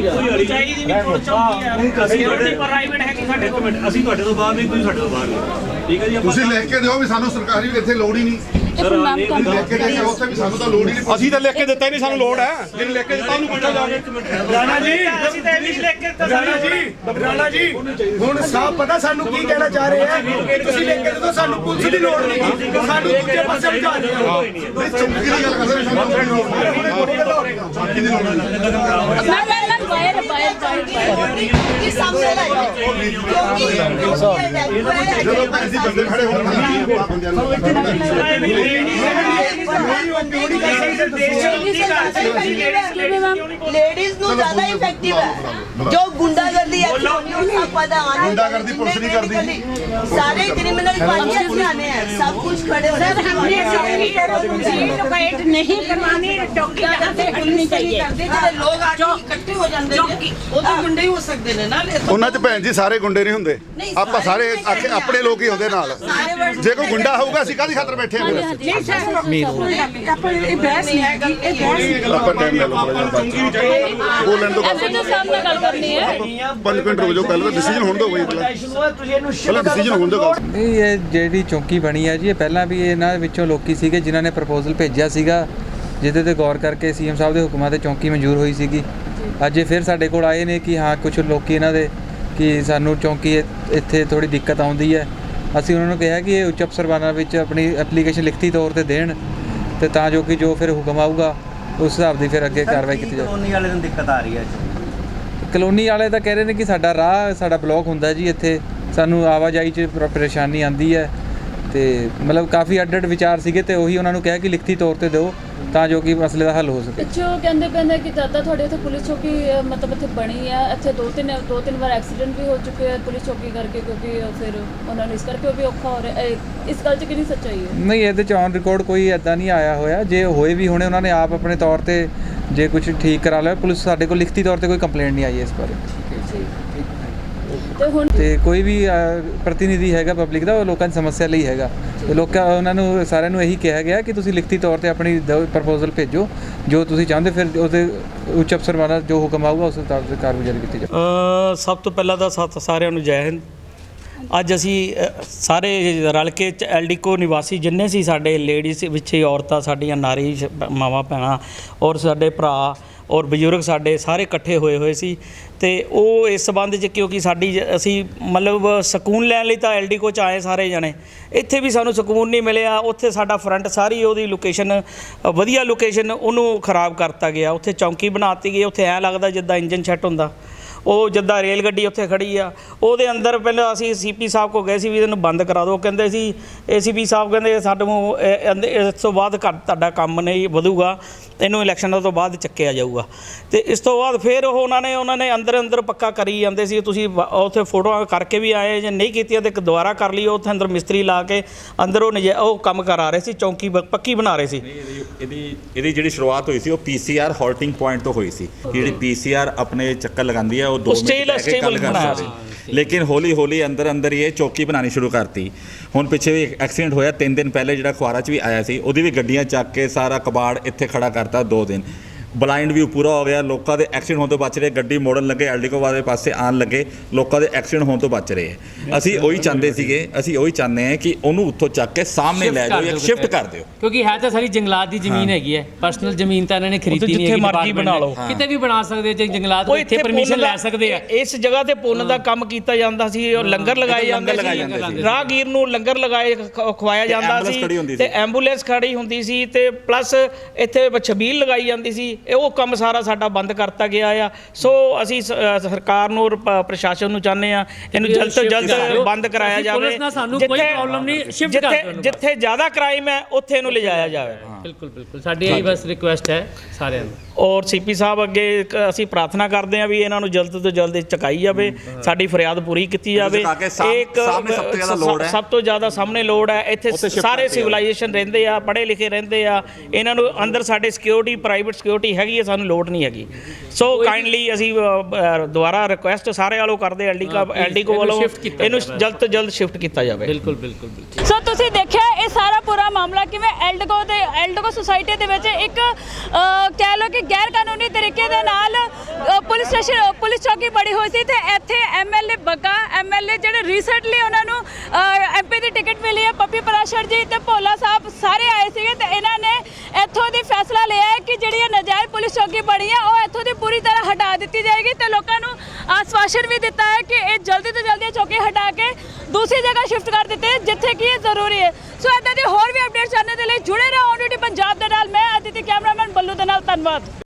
ਪੁਲਿਸ ਚੌਂਕੀ ਹੈ ਅਸੀਂ ਪ੍ਰਾਈਵੇਟ ਹੈ ਕਿ ਸਾਡੇ ਕੋਲ। ਅਸੀਂ ਤੁਹਾਡੇ ਤੋਂ ਬਾਹਰ ਨਹੀਂ ਤੁਸੀਂ ਸਾਡੇ ਤੋਂ ਬਾਹਰ ਨਹੀਂ। ਠੀਕ ਹੈ ਜੀ ਤੁਸੀਂ ਲਿਖ ਕੇ ਦਿਓ ਵੀ ਸਾਨੂੰ ਸਰਕਾਰੀ ਇੱਥੇ ਲੋੜ ਹੀ ਨਹੀਂ। ਨਾਮ ਕੰਮ ਲਿਖ ਕੇ ਦੇ ਦਿਓ ਉੱਥੇ ਵੀ ਸਾਨੂੰ ਤਾਂ ਲੋੜ ਹੀ ਨਹੀਂ ਅਸੀਂ ਤਾਂ ਲਿਖ ਕੇ ਦਿੱਤਾ ਹੀ ਨਹੀਂ ਸਾਨੂੰ ਲੋੜ ਹੈ। ਜਿਹਨੇ ਲਿਖ ਕੇ ਦਿੱਤਾ ਉਹਨੂੰ ਪੁੱਛੋ ਜਾ ਕੇ। ਰਾਣਾ ਜੀ ਅਸੀਂ ਤਾਂ ਇੰਗਲਿਸ਼ ਲਿਖ ਕੇ ਦਿੱਤਾ ਰਾਣਾ ਜੀ ਰਾਣਾ ਜੀ ਹੁਣ ਸਾਫ਼ ਪਤਾ ਸਾਨੂੰ ਕੀ ਕਹਿਣਾ ਚਾਹ ਰਹੇ ਆ ਤੁਸੀਂ ਲੈ ਕੇ ਜਦੋਂ ਸਾਨੂੰ ਪੁਲਿਸ ਦੀ ਲੋੜ ਨਹੀਂ ਸਾਨੂੰ ਦੂਜੇ ਪਾਸੇ ਬਿਠਾ ਦਿਓ ਨਹੀਂ ਚੌਂਕੀ ਦੀ ਗੱਲ ਕਰਦੇ ਸਾਨੂੰ ਕੋਈ ਲੋੜ ਨਹੀਂ। ਬਾਹਰ ਬਾਹਰ ਬਾਹਰ ਜਦੋਂ ਤੱਕ ਅਸੀਂ ਬੰਦੇ ਖੜੇ ਹੋਣਗੇ ਬੰਦਿਆਂ ਨੂੰ लेडीज नु ज्यादा इफेक्टिव है जो गुंडागर्दी है सब पता आने गुंडागर्दी पुलिस नहीं करती। सारे क्रिमिनल पंचायत में आने हैं सब कुछ खड़े हो सर हमने चौकी लोकेट नहीं करवानी चौकी यहाँ से हटनी चाहिए ਜਿਹੜੇ ਲੋਕ ਆ ਕੇ ਇਕੱਠੇ ਹੋ ਜਾਂਦੇ ਨੇ ਉਹ ਤਾਂ ਗੁੰਡੇ ਹੀ ਹੋ ਸਕਦੇ ਨੇ ਨਾ ਉਹਨਾਂ 'ਚ ਭੈਣ ਜੀ ਸਾਰੇ ਗੁੰਡੇ ਨਹੀਂ ਹੁੰਦੇ। ਆਪਾਂ ਸਾਰੇ ਆਖੇ ਆਪਣੇ ਲੋਕ ਹੀ ਹੁੰਦੇ ਨਾਲ। ਜੇ ਕੋਈ ਗੁੰਡਾ ਹੋਊਗਾ ਅਸੀਂ ਕਾਹਦੀ ਖਾਤਰ ਬੈਠੇ ਹਾਂ? ਫਿਰ ਆਪਾਂ ਇਹ ਬਹਿਸ ਨਹੀਂ ਹੈਗੀ। ਇਹ ਬਹਿਸ ਆਪਾਂ ਟਾਈਮ ਲੈ ਲਓ ਥੋੜਾ ਜਿਹਾ ਬੋਲਣ ਤੋਂ ਗੱਲ ਕਰਨੀ ਹੈ। 5 ਮਿੰਟ ਰੁਕ ਜਾਓ ਪਹਿਲਾਂ ਡਿਸੀਜਨ ਹੋਣ ਦਿਓ ਬਈ ਪਹਿਲਾਂ। ਤੁਸੀਂ ਇਹਨੂੰ ਪਹਿਲਾਂ ਡਿਸੀਜਨ ਹੋਣ ਦਿਓ ਗੱਲ ਨਹੀਂ ਇਹ ਜਿਹੜੀ ਚੌਂਕੀ ਬਣੀ ਹੈ ਜੀ ਇਹ ਪਹਿਲਾਂ ਵੀ ਇਹਨਾਂ ਵਿੱਚੋਂ ਲੋਕੀ ਸੀਗੇ ਜਿਨ੍ਹਾਂ ਨੇ ਪ੍ਰਪੋਜ਼ਲ ਭੇਜਿਆ ਸੀਗਾ ਜਿਹਦੇ ਤੇ ਗੌਰ ਕਰਕੇ ਸੀਐਮ ਸਾਹਿਬ ਦੇ ਹੁਕਮਾਂ ਤੇ ਚੌਂਕੀ ਮਨਜ਼ੂਰ ਹੋਈ ਸੀਗੀ। ਅੱਜ ਇਹ ਫਿਰ ਸਾਡੇ ਕੋਲ ਆਏ ਨੇ ਕਿ ਹਾਂ ਕੁਝ ਲੋਕੀ ਇਹਨਾਂ ਦੇ ਕਿ ਸਾਨੂੰ ਚੌਂਕੀ ਇੱਥੇ ਥੋੜੀ ਦਿੱਕਤ ਆਉਂਦੀ ਹੈ। ਅਸੀਂ ਉਹਨਾਂ ਨੂੰ ਕਿਹਾ ਕਿ ਇਹ ਉੱਚ ਅਫਸਰਵਾਨਾਂ ਵਿੱਚ ਆਪਣੀ ਐਪਲੀਕੇਸ਼ਨ ਲਿਖਤੀ ਤੌਰ ਤੇ ਦੇਣ ਤੇ ਤਾਂ ਜੋ ਕਿ ਜੋ ਫਿਰ ਹੁਕਮ ਆਊਗਾ ਉਸ ਹਿਸਾਬ ਦੀ ਫਿਰ ਅੱਗੇ ਕਾਰਵਾਈ ਕੀਤੀ ਜਾਵੇ। ਕਲੋਨੀ ਵਾਲੇ ਨੂੰ ਦਿੱਕਤ ਆ ਰਹੀ ਹੈ ਕਲੋਨੀ ਵਾਲੇ ਤਾਂ ਕਹਿ ਰਹੇ ਨੇ ਕਿ ਸਾਡਾ ਰਾਹ ਸਾਡਾ ਬਲੌਕ ਹੁੰਦਾ ਜੀ ਇੱਥੇ। ਸਾਨੂੰ ਆਵਾਜਾਈ 'ਚ ਪਰ- ਪਰੇਸ਼ਾਨੀ ਆਂਦੀ ਹੈ ਤੇ ਮਤਲਬ ਕਾਫੀ ਅੱਡ ਅੱਡ ਵਿਚਾਰ ਸੀਗੇ ਤੇ ਉਹੀ ਉਹਨਾਂ ਨੂੰ ਕਿਹਾ ਕਿ ਲਿਖਤੀ ਤੌਰ ਤੇ ਦਿਓ। ਤਾਂ ਜੋ ਕਿ ਮਸਲੇ ਦਾ ਹੱਲ ਹੋ ਸਕੇ। ਪਿੱਛੋਂ ਕਹਿੰਦੇ ਪੈਂਦੇ ਕਿ ਦਾਦਾ ਤੁਹਾਡੇ ਇੱਥੇ ਪੁਲਿਸ ਚੌਕੀ ਮਤਲਬ ਇੱਥੇ ਬਣੀ ਆ। ਇੱਥੇ ਦੋ ਤਿੰਨ ਦੋ ਤਿੰਨ ਵਾਰ ਐਕਸੀਡੈਂਟ ਵੀ ਹੋ ਚੁੱਕੇ ਆ ਪੁਲਿਸ ਚੌਕੀ ਕਰਕੇ ਕਿਉਂਕਿ ਫਿਰ ਉਹਨਾਂ ਨੂੰ ਇਸ ਕਰਕੇ ਉਹ ਵੀ ਔਖਾ ਹੋ ਰਿਹਾ। ਇਹ- ਇਸ ਗੱਲ 'ਚ ਕਿੰਨੀ ਸੱਚਾਈ ਹੈ? ਨਹੀਂ ਇਹਦੇ ਚ ਔਨ ਰਿਕਾਰਡ ਕੋਈ ਐਦਾਂ ਨਹੀਂ ਆਇਆ ਹੋਇਆ। ਜੇ ਹੋਏ ਵੀ ਹੋਣੇ ਉਹਨਾਂ ਨੇ ਆਪ ਆਪਣੇ ਤੌਰ ਤੇ ਜੇ ਕੁਝ ਠੀਕ ਕਰਾ ਲਿਆ। ਪੁਲਿਸ ਸਾਡੇ ਕੋਲ ਲਿਖਤੀ ਤੌਰ ਤੇ ਕੋਈ ਕੰਪਲੇਂਟ ਨਹੀਂ ਆਈ ਇਸ ਬਾਰੇ। ਤੇ ਹੁਣ ਤੇ ਕੋਈ ਵੀ ਪ੍ਰਤੀਨਿਧੀ ਹੈਗਾ ਪਬਲਿਕ ਦਾ ਉਹ ਲੋਕਾਂ ਦੀ ਸਮੱਸਿਆ ਲਈ ਹੈਗਾ। ਤੇ ਲੋਕਾਂ ਉਹਨਾਂ ਨੂੰ ਸਾਰਿਆਂ ਨੂੰ ਇਹੀ ਕਿਹਾ ਗਿਆ ਕਿ ਤੁਸੀਂ ਲਿਖਤੀ ਤੌਰ ਤੇ ਆਪਣੀ ਪ੍ਰਪੋਜ਼ਲ ਭੇਜੋ। ਜੋ ਤੁਸੀਂ ਚਾਹੁੰਦੇ ਫਿਰ ਉਹਦੇ ਉੱਚ ਅਫਸਰ ਵਾਲਾ ਜੋ ਹੁਕਮ ਆਊਗਾ ਉਸ ਹਿਸਾਬ ਤੇ ਕਾਰਗੁਜ਼ਾਰੀ ਕੀਤੀ ਜਾਵੇ ਅ, ਸਭ ਤੋਂ ਪਹਿਲਾਂ ਤਾਂ ਸਤ ਸਾਰਿਆਂ ਨੂੰ ਜੈ ਹਿੰਦ। ਅੱਜ ਅਸੀਂ ਸਾਰੇ ਰਲ ਕੇ ਐਲਡੀਕੋ ਨਿਵਾਸੀ ਜਿੰਨੇ ਸੀ ਸਾਡੇ ਲੇਡੀਜ਼ ਵਿੱਚ ਹੀ ਔਰਤਾਂ ਸਾਡੀਆਂ ਨਾਰੀ ਮਾਵਾਂ ਭੈਣਾਂ ਔਰ ਸਾਡੇ ਭਰਾ ਔਰ ਬਜ਼ੁਰਗ ਸਾਡੇ ਸਾਰੇ ਇਕੱਠੇ ਹੋਏ ਹੋਏ ਸੀ ਤੇ ਉਹ ਇਸ ਸਬੰਧ 'ਚ ਕਿਉਂਕਿ ਸਾਡੀ ਜ- ਅਸੀਂ ਮਤਲਬ ਸਕੂਨ ਲੈਣ ਲਈ ਤਾਂ ਐਲਡੀਕੋ 'ਚ ਆਏ ਸਾਰੇ ਜਣੇ, ਇੱਥੇ ਵੀ ਸਾਨੂੰ ਸਕੂਨ ਨਹੀਂ ਮਿਲਿਆ, ਉੱਥੇ ਸਾਡਾ ਫਰੰਟ ਸਾਰੀ ਉਹਦੀ ਲੋਕੇਸ਼ਨ ਵਧੀਆ ਲੋਕੇਸ਼ਨ ਉਹਨੂੰ ਖਰਾਬ ਕਰਤਾ ਗਿਆ, ਉੱਥੇ ਚੌਂਕੀ ਬਣਾਤੀ ਗਈ, ਉੱਥੇ ਐਂ ਲੱਗਦਾ ਜਿੱਦਾਂ ਇੰਜਨ ਸੈੱਟ ਹੁੰਦਾ। ਉਹ ਜਿੱਦਾਂ ਰੇਲ ਗੱਡੀ ਉੱਥੇ ਖੜੀ ਆ, ਉਹਦੇ ਅੰਦਰ ਪਹਿਲਾਂ ਅਸੀਂ ਸੀਪੀ ਸਾਹਿਬ ਕੋ ਗਏ ਸੀ ਵੀ ਇਹਨੂੰ ਬੰਦ ਕਰਾ ਦਿਓ। ਕਹਿੰਦੇ ਸੀ, ਏਸੀਪੀ ਸਾਹਿਬ ਕਹਿੰਦੇ ਸਾਨੂੰ ਇਸ ਤੋਂ ਬਾਅਦ ਘੱਟ ਤੁਹਾਡਾ ਕੰਮ ਨਹੀਂ ਵਧੂਗਾ, ਇਹਨੂੰ ਇਲੈਕਸ਼ਨਾਂ ਤੋਂ ਬਾਅਦ ਚੱਕਿਆ ਜਾਊਗਾ। ਤੇ ਇਸ ਤੋਂ ਬਾਅਦ ਫਿਰ ਉਹ ਉਹਨਾਂ ਨੇ ਉਹਨਾਂ ਨੇ ਅੰਦਰ ਅੰਦਰ ਪੱਕਾ ਕਰੀ ਜਾਂਦੇ ਸੀ, ਤੁਸੀਂ ਉੱਥੇ ਫੋਟੋਆਂ ਕਰਕੇ ਵੀ ਆਏ ਜੇ ਨਹੀਂ ਕੀਤੀਆਂ ਤੇ ਇੱਕ ਦੁਬਾਰਾ ਕਰ ਲਈ, ਉੱਥੇ ਅੰਦਰ ਮਿਸਤਰੀ ਲਾ ਕੇ ਅੰਦਰ ਉਹ ਨਜਾ- ਉਹ ਕੰਮ ਕਰਾ ਰਹੇ ਸੀ, ਚੌਂਕੀ ਬ- ਪੱਕੀ ਬਣਾ ਰਹੇ ਸੀ। ਇਹਦੀ ਇਹਦੀ ਜਿਹੜੀ ਸ਼ੁਰੂਆਤ ਹੋਈ ਸੀ, ਉਹ ਪੀਸੀਆਰ ਹਾਲਟਿੰਗ ਪੁਆਇੰਟ ਤੋਂ ਹੋਈ ਸੀ। ਜਿਹੜੀ ਪੀਸੀਆਰ ਆਪਣੇ ਚੱਕਰ ਲਗਾਉਂਦੀ ਹੈ ਉਹ 2 ਉਹ ਮਿੰਟ ਲੈ ਕੇ ਗੱਲ stable ਕਰ ਬਣਾਇਆ ਸਕਦੀ ਲੇਕਿਨ ਹੌਲੀ ਹੌਲੀ ਅੰਦਰ ਅੰਦਰ ਇਹ ਚੌਕੀ ਬਣਾਣੀ ਸ਼ੁਰੂ ਕਰਤੀ। ਹੁਣ ਪਿੱਛੇ ਵੀ ਐਕਸੀਡੈਂਟ ਹੋਇਆ 3 ਦਿਨ ਪਹਿਲੇ ਜਿਹੜਾ ਖੁਆਰਾ 'ਚ ਵੀ ਆਇਆ ਸੀ ਉਹਦੀ ਵੀ ਗੱਡੀਆਂ ਚੱਕ ਕੇ ਸਾਰਾ ਕਬਾੜ ਇੱਥੇ ਖੜਾ ਕਰਤਾ 2 ਦਿਨ। ਬਲਾਈਂਡ ਵੀ ਪੂਰਾ ਹੋ ਗਿਆ ਲੋਕਾਂ ਦੇ ਐਕਸੀਡੈਂਟ ਹੋਣ ਤੋਂ ਬਚ ਰਹੇ ਗੱਡੀ ਮੋੜਨ ਲੱਗੇ ਐਲਡੀਕੋ ਵਾਲੇ ਪਾਸੇ ਆਣ ਲੱਗੇ ਲੋਕਾਂ ਦੇ ਐਕਸੀਡੈਂਟ ਹੋਣ ਤੋਂ ਬਚ ਰਹੇ ਹੈ। ਅਸੀਂ ਉਹੀ ਚਾਹੁੰਦੇ ਸੀਗੇ ਅਸੀਂ ਉਹੀ ਚਾਹੁੰਦੇ ਹਾਂ ਕਿ ਉਹਨੂੰ ਉੱਥੋਂ ਚੱਕ ਕੇ ਸਾਹਮਣੇ ਲੈ ਜਾਓ ਜਾਂ ਸ਼ਿਫਟ ਕਰ ਦਿਓ ਕਿਉਂਕਿ ਹੈ ਤਾਂ ਸਾਰੀ ਜੰਗਲਾਤ ਦੀ ਜ਼ਮੀਨ ਹੈਗੀ ਹੈ ਪਰਸਨਲ ਜ਼ਮੀਨ ਤਾਂ ਇਹਨਾਂ ਨੇ ਖਰੀਦੀ ਨਹੀਂ ਜਿੱਥੇ ਮਰਜ਼ੀ ਬਣਾ। ਲਓ। ਕਿਤੇ ਵੀ ਬਣਾ ਸਕਦੇ ਜੇ ਜੰਗਲਾਤ ਇੱਥੇ ਪਰਮਿਸ਼ਨ ਲੈ ਸਕਦੇ ਆ ਇਸ ਜਗ੍ਹਾ ਤੇ ਪੁੰਨ ਦਾ ਕੰਮ ਕੀਤਾ ਜਾਂਦਾ ਸੀ ਉਹ ਲੰਗਰ ਲਗਾਏ ਜਾਂਦੇ ਸੀ। ਰਾਹਗੀਰ ਨੂੰ ਲੰਗਰ ਲਗਾਏ ਖਵਾਇਆ ਜਾਂਦਾ ਸੀ ਤੇ। ਐਂਬੂਲੈਂਸ ਖੜੀ ਹੁੰਦੀ ਸੀ ਤੇ ਪਲੱਸ ਇੱਥੇ ਛਬੀਲ ਲਗਾਈ ਜਾਂਦੀ ਸੀ ਇਹ ਉਹ ਕੰਮ ਸਾਰਾ ਸਾਡਾ ਬੰਦ ਕਰਤਾ ਗਿਆ ਆ। ਸੋ ਅਸੀਂ ਸ- ਅ, ਸਰਕਾਰ ਨੂੰ ਔਰ ਪ- ਪ੍ਰਸ਼ਾਸਨ ਨੂੰ ਚਾਹੁੰਦੇ ਆ ਇਹਨੂੰ ਜਲਦ ਤੋਂ ਜਲਦ। ਬੰਦ ਕਰਾਇਆ ਜਾਵੇ ਪੁਲਿਸ ਨਾਲ ਸਾਨੂੰ ਕੋਈ ਜਿੱਥੇ- problem ਨਹੀਂ, shift ਕਰ ਜਿੱਥੇ- ਦਿਓ ਇਹਨੂੰ ਜਿੱਥੇ ਜ਼ਿਆਦਾ ਕ੍ਰਾਈਮ ਹੈ ਉੱਥੇ ਇਹਨੂੰ ਲਿਜਾਇਆ ਜਾਵੇ। ਬਿਲਕੁਲ ਬਿਲਕੁਲ। ਸਾਡੀ ਇਹੀ ਬਸ ਰਿਕੁਐਸਟ ਹੈ ਸਾਰਿਆਂ ਨੂੰ। ਔਰ ਸੀਪੀ ਸਾਹਿਬ ਅੱਗੇ ਇੱਕ ਅਸੀਂ ਪ੍ਰਾਰਥਨਾ ਕਰਦੇ ਹਾਂ ਵੀ ਇਹਨਾਂ ਨੂੰ ਜਲਦ ਤੋਂ ਜਲਦ ਚੱਕਾਈ ਜਾਵੇ ਸਾਡੀ ਫਰਿਆਦ ਪੂਰੀ ਕੀਤੀ ਜਾਵੇ। ਚੁਕਾ ਕੇ ਸਾਹਮ- ਸਾਹਮਣੇ ਸਭ ਤੋਂ ਜ਼ਿਆਦਾ ਸ- ਲੋੜ ਹੈ। ਸਭ ਤੋਂ ਜ਼ਿਆਦਾ ਸਾਹਮਣੇ ਲੋੜ ਹੈ। ਇੱਥੇ ਸਾਰੇ। ਸਿਵਲਾਈਜੇਸ਼ਨ ਰਹਿੰਦੇ ਆ ਪੜ੍ਹੇ ਲਿਖੇ ਰਹਿੰਦੇ ਆ। ਇਹਨਾਂ ਨੂੰ ਅੰਦਰ ਸਾਡੇ ਸਿਕਿਉਰਿਟੀ ਪ੍ਰਾਈਵੇਟ ਸਿਕਿਉਰਿਟੀ ਹੈਗੀ ਹੈ ਸਾਨੂੰ ਲੋੜ ਨਹੀਂ ਹੈਗੀ। ਸੋ ਕਾਈਂਡਲੀ ਅਸੀਂ ਦੁਬਾਰਾ ਰਿਕੁਐਸਟ ਸਾਰੇ ਵਾਲੋਂ ਕਰਦੇ ਐਲਡੀ ਕਾ ਐਲਡੀ ਕੋ ਇਹਨੂੰ ਵੱਲੋਂ ਇਹਨੂੰ। ਜਲਦ ਤੋਂ ਜਲਦ ਸ਼ਿਫਟ ਕੀਤਾ ਜਾਵੇ। ਬਿਲਕੁਲ ਬਿਲਕੁਲ ਸੋ ਤੁਸੀਂ ਦੇਖਿਆ ਪੂਰਾ ਮਾਮਲਾ ਕਿਵੇਂ ਐਲਡਗੋ ਦੇ ਐਲਡਗੋ ਸੁਸਾਇਟੀ ਦੇ ਵਿੱਚ ਇੱਕ ਕਹਿ ਲਓ ਕਿ ਗੈਰ ਕਾਨੂੰਨੀ ਤਰੀਕੇ ਦੇ ਨਾਲ ਪੁਲਿਸ ਸਟੇਸ਼ਨ, ਪੁਲਿਸ ਚੌਕੀ ਬੜੀ ਹੋਈ ਸੀ ਤੇ ਇੱਥੇ ਐਮਐਲਏ ਬੱਗਾ ਐਮਐਲਏ ਜਿਹੜੇ ਰੀਸੈਂਟਲੀ ਉਹਨਾਂ ਨੂੰ ਐਮਪੀ ਦੀ ਟਿਕਟ ਮਿਲੀ ਹੈ, ਪੱਪੀ ਪਰਾਸ਼ਰ ਜੀ ਤੇ ਭੋਲਾ ਸਾਹਿਬ ਸਾਰੇ ਆਏ ਸੀਗੇ ਤੇ ਇਹਨਾਂ ਨੇ ਇੱਥੋਂ ਦੀ ਫੈਸਲਾ ਲਿਆ ਹੈ ਕਿ ਜਿਹੜੀ ਇਹ ਨਜਾਇਜ਼ ਪੁਲਿਸ ਚੌਕੀ ਬਣੀ ਹੈ, ਉਹ ਇੱਥੋਂ ਦੀ ਪੂਰੀ ਤਰ੍ਹਾਂ ਹਟਾ ਦਿੱਤੀ ਜਾਏਗੀ ਤੇ ਲੋਕਾਂ ਨੂੰ ਆਸਵਾਸ਼ਨ ਵੀ ਦਿੱਤਾ ਹੈ ਕਿ ਇਹ ਜਲਦੀ ਤੋਂ ਜਲਦੀ ਇਹ ਚੌਕੀ ਹਟਾ ਕੇ ਦੂਸਰੀ ਜਗ੍ਹਾ ਸ਼ਿਫਟ ਕਰ ਦਿੱਤੇ, ਜਿੱਥੇ ਕਿ ਇਹ ਜ਼ਰੂਰੀ ਹੈ। ਸੋ ਇਦਾਂ ਦੇ ਹੋਰ ਵੀ ਅਪਡੇਟਸ ਜਾਣਨ ਦੇ ਲਈ ਜੁੜੇ ਰਹੋ ਔਨ ਪੰਜਾਬ ਦੇ ਨਾਲ। ਮੈਂ ਅਦਿਤੀ ਕੈਮਰਾਮੈਨ ਬੱਲੂ ਦੇ ਨਾਲ, ਧੰਨਵਾਦ।